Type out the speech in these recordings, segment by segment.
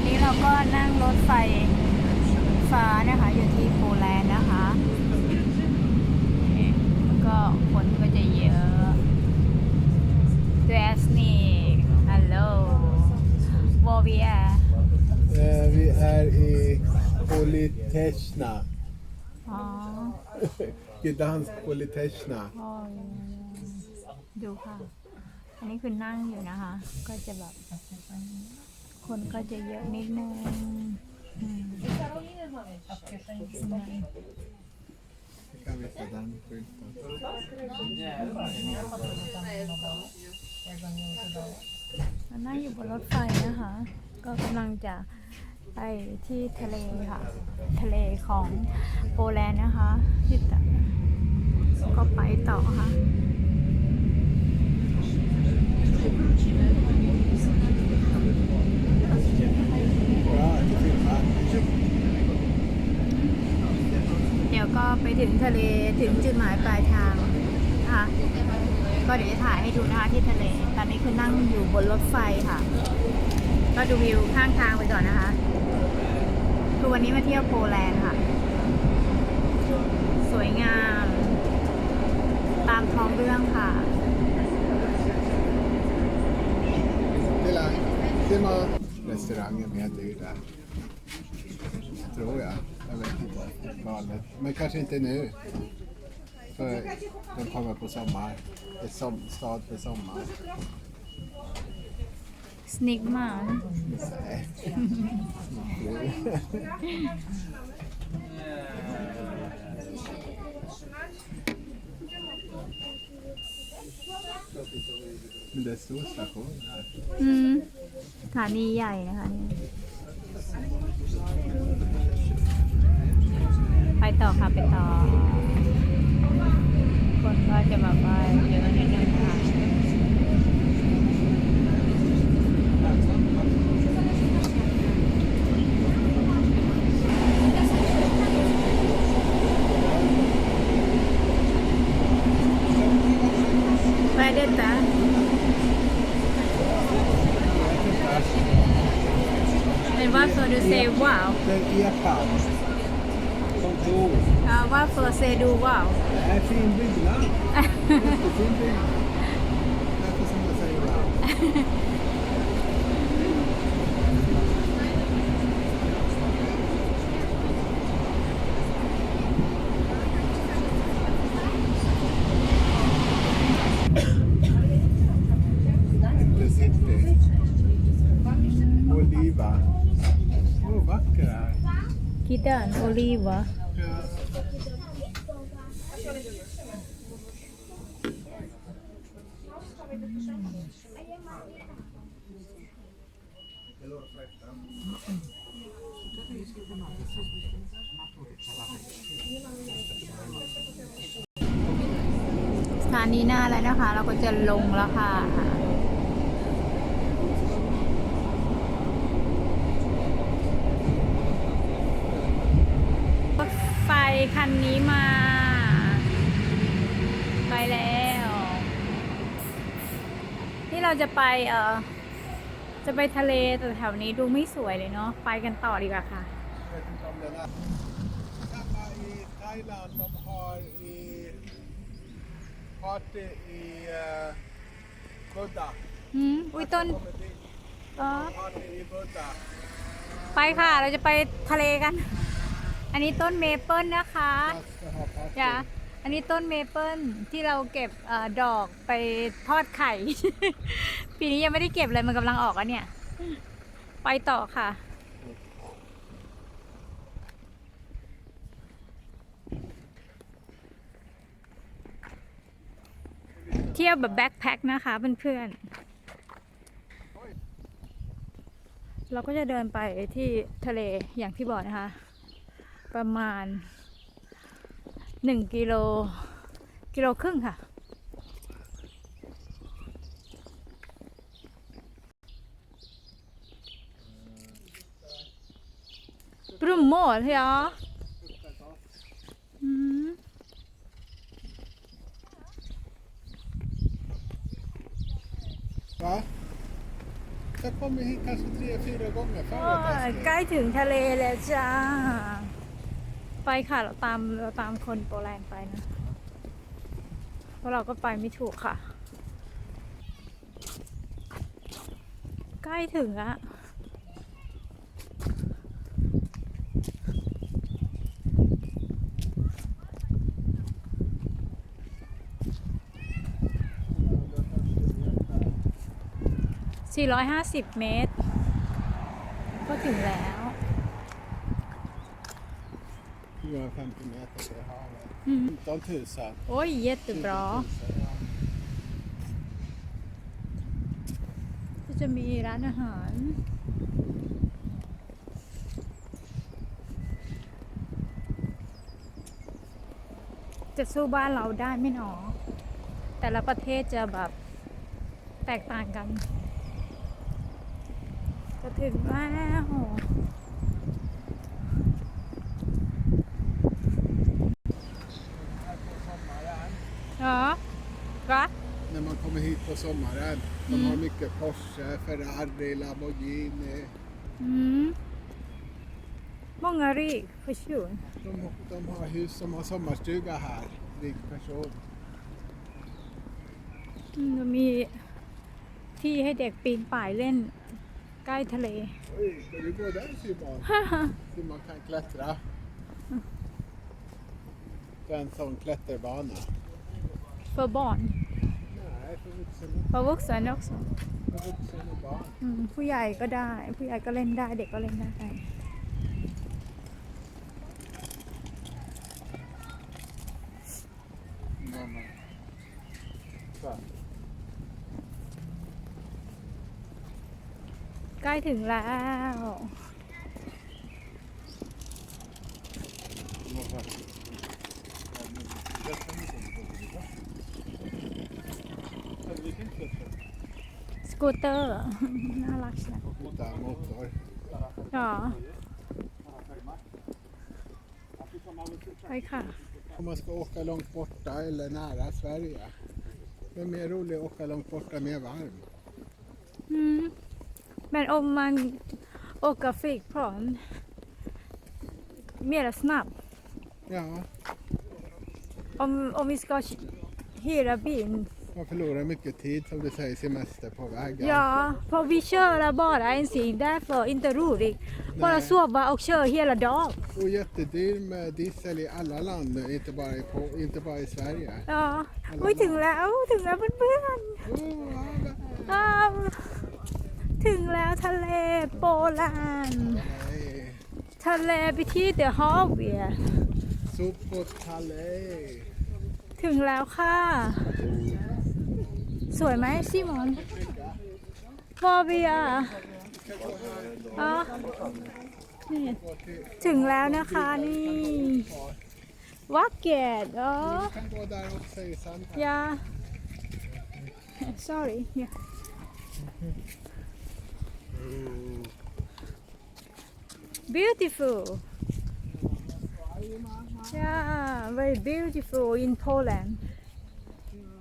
อนนี้เราก็นั่งรถไฟฟ้านะคะอยู่ที่โปแลนด์นะคะนี่ก็คนก็จะเยอะเดรสนี่ฮัลโหลวอร์เวีย Eh, vi är i Politechna. อ๋อ Gdansk Politechna. โอ้ยดูค่ะ อันนี้คือนั่งอยู่นะคะ ก็จะแบบ คนก็จะเยอะนิดนึงอืม Vi kan visa den skylten. เรานั่งอยู่บนรถไฟนะคะ ก็กำลังจะไปที่ทะเลค่ะ ทะเลของโปแลนด์นะคะที่ตะก็ไปต่อค่ะ Bra, du filmar. เดี๋ยวก็ไป ถึงทะเลถึงจุดหมายปลายทางนะคะก็เดี๋ยวจะถ่ายให้ดูนะคะที่ทะเล ตอนนี้คือนั่งอยู่บนรถไฟค่ะ ก็ดูวิวข้างทางไปก่อนนะคะคือวันนี้มาเที่ยวโปแลนด์ค่ะ สวยงาม ตามท้องเรื่องค่ะ Lilla, filma. Restaurangen heter ju där. Tror jag. Jag vet inte. Galet. Men kanske inte nu. För den kommer på sommar. Ett som, stad för sommar. สนิกมาก Nej. Men det är stor station här. อืมสถานีใหญ่นะคะเนี่ยไป ต่อค่ะไปต่อ คนก็จะแบบว่าเยอะนิดนึงค่ะ Vad är detta? Men varför du säger wow? Det är epan. Kontor. Ja, varför säger du wow? Det är fin byggnad. Jättefin byggnad. Därför som jag säger wow. Inte city. Oliva. Åh, oh, vacker här. Kitan, oliva. สถานีหน้าแล้วนะคะ เราก็จะลงแล้วค่ะ รถไฟ คันนี้มา ไปแล้วที่เราจะไปเออจะไปทะเลแต่แถวนี้ดูไม่สวยเลยเนาะไปกันต่อดีกว่าค่ะ Jag vet inte om den är... Samma i Thailand, de har i party i uh, Buddha. อืมอุ้ยต้น Kommer dit. อ๋อ Party i Buddha. ไปค่ะ เราจะไปทะเลกัน อันนี้ต้นเมเปิลนะคะ Jag ska ha party. จ้ะอันนี้ต้นเมเปิลที่เราเก็บเออดอกไปทอดไข่ ปีนี้ยังไม่ได้เก็บเลยมันกำลังออกแล้วเนี่ย ไปต่อค่ะ เที่ยวแบบแบ็คแพ็คนะคะเพื่อนๆ เราก็จะเดินไปที่ทะเลอย่างที่บอกนะคะ ประมาณหนึ่งกิโลกิโลครึ่งค่ะบรุมโมดเหรออืม Va? Jag kommer hit kanske tre, fyra gånger โอ้ förra ย testet. ใกล้ถึงทะเลแล้วจ้า ไปค่ะเราตามเราตามคนโปรแลนด์ไปนะเพราะเราก็ไปไม่ถูกค่ะ ใกล้ถึงอะ450 เมตร ก็ถึงแล้ว 450 meter till havet. Mm. 15 000. โอ้ย jättebra ก็จะมีร้านอาหาร จะสู้บ้านเราได้ไม่หนอ แต่ละประเทศจะแบบแตกต่างกัน จะถึงแล้วเหรอก็ När man kommer hit på sommaren. De Mm. har mycket Porsche, Ferrari, Lamborghini. อืมมองอารี för sure De, de har hus som har sommarstuga här. Rik person. อืมมีที่ให้เด็กปีนป่ายเล่นใกล้ทะเล Oj, ska du gå där Simon? Så man kan klättra. Det är en sån klätterbana. för barn Nej, för vuxen, för vuxen också för vuxen och barn. อืมผู้ใหญ่ก็ได้ ผู้ใหญ่ก็เล่นได้ เด็กก็เล่นได้ Mamma. Så. ใกล้ถึงแล้ว สกูตเตอร์ น่ารักใช่ไหม Utan motor. อ๋อไปค่ะ Om man ska åka långt borta eller nära Sverige. Det är mer roligt att åka långt borta, mer varm. อืม men om man åker flygplan mer snabbt Ja, om, om vi ska hyra bil man förlorar mycket tid som du säger semester på vägen. Ja, för vi kör bara en sil, därför inte roligt. Bara Nej. sova och köra hela dagen. Och jättedyr med diesel i alla länder, inte bara i, på, inte bara i Sverige. อ๋ออุ้ย ถึงแล้วถึงแล้วเพื่อน Oh, ja, ๆอ้าวถึงแล้วทะเลโปแลนด์ nej. ทะเลไปที่เดอะฮอลเวีย Sopotale. ถึงแล้วค่ะ สวยไหมซิมอนบอเบียอ๋อนี่ถึงแล้วนะคะนี่วักเกตอ๋อ du kan gå där och säga sant. här. Yeah. Sorry. Yeah. Beautiful. Yeah, very beautiful in Poland. Mm.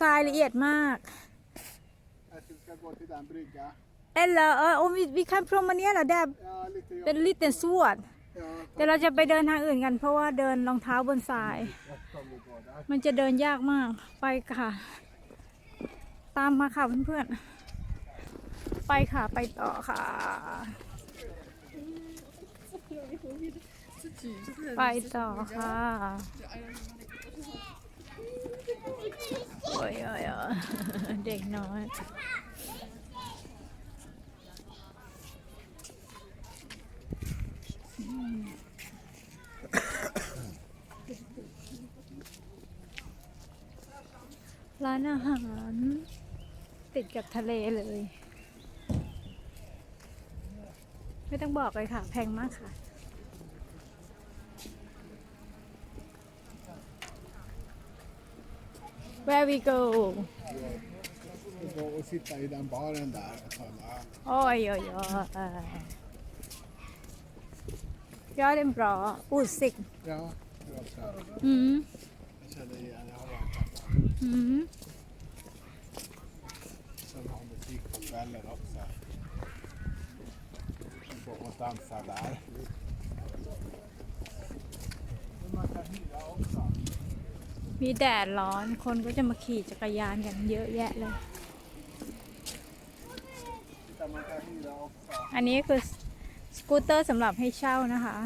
ทรายละเอียดมาก Jag tror vi ska gå till den brygga. Eller uh, om vi, vi kan promenera där Ja, lite เป็น jobbigt. ลิตเตนสวด Ja, เดี๋ยวเราจะไปเดินทางอื่นกัน เพราะว่าเดินรองเท้าบนทราย jag kommer gå där. มันจะเดินยากมากไปค่ะ ตามมาค่ะเพื่อนๆไปค่ะไปต่อค่ะ ไปต่อค่ะโอ้ยโอ้ยโอ้ยเด็กน้อยร้านอาหารติดกับทะเลเลย ไม่ต้องบอกเลยค่ะ แพงมากค่ะ Where we go Vi ska gå och sitta i den baren där och tala. โอ้ยโอ้ยโอ้ยยอดเอ็มบรออุสิก Ja, det var så. อืม Jag pizzerian. Jag har varit där. อืม Som har musik på kvällen också. Man får och dansa där. Men man kan hyra också. มีแดดร้อนคนก็จะมาขี่จักรยานกันเยอะแยะเลย อันนี้คือสกูตเตอร์สำหรับให้เช่านะคะ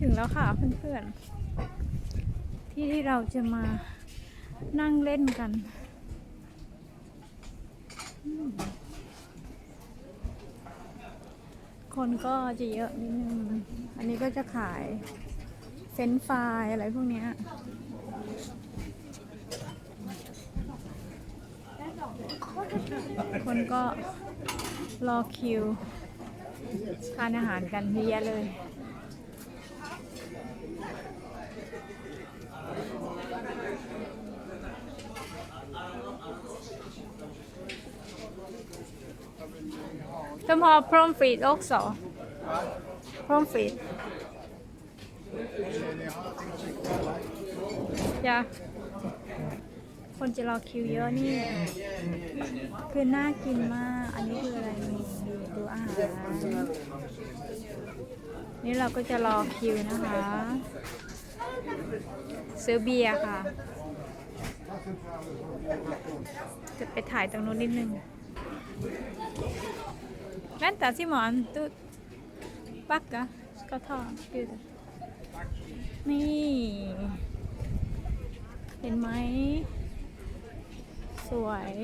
ถึงแล้วค่ะเพื่อนๆ ที่ที่เราจะมานั่งเล่นกันอืม คนก็จะเยอะนิดนึง อันนี้ก็จะขายเฟนฟรายอะไรพวกนี้คนก็รอคิวทานอาหารกันเยอะเลย De har pommes också. Pomfrit. Ja. คนจะรอคิวเยอะนี่ คือน่ากินมาก อันนี้คืออะไรนี่ดูอาหาร นี่เราก็จะรอคิวนะคะ ซื้อเบียร์ค่ะ จะไปถ่ายตรงนู้นนิดนึง Vänta Simon, du backa. Ska ta bild. นี่ เห็นไหม สวย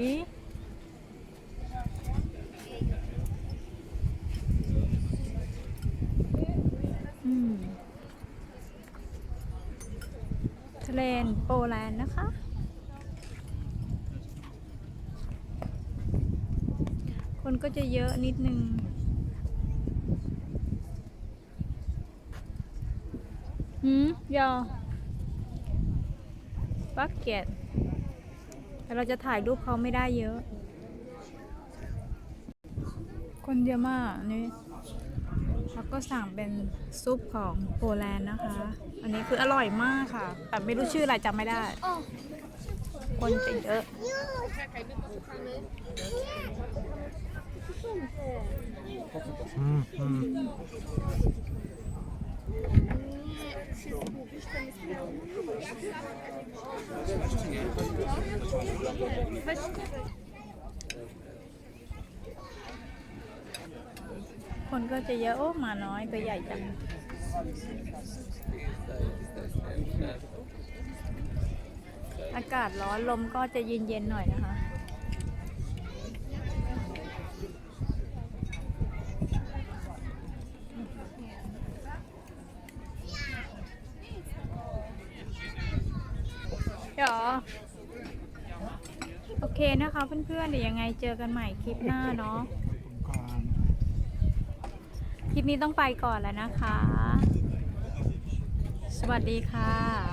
อืมทะเลนโปแลนด์นะคะ คนก็จะเยอะนิดนึง หืมยอบักเก็ตแต่เราจะถ่ายรูปเขาไม่ได้เยอะ คนเยอะมากนี่แล้วก็สั่งเป็นซุปของโปแลนด์นะคะ อันนี้คืออร่อยมากค่ะ แต่ไม่รู้ชื่ออะไรจำไม่ได้ คนจะเยอะ คนก็จะเยอะโอ้มาน้อยตัวใหญ่จังอากาศร้อนลมก็จะเย็นๆหน่อยนะคะ หรอโอเคนะคะเพื่อนๆเดี๋ยวยังไงเจอกันใหม่คลิปหน้าเนาะคลิปนี้ต้องไปก่อนแล้วนะคะ สวัสดีค่ะ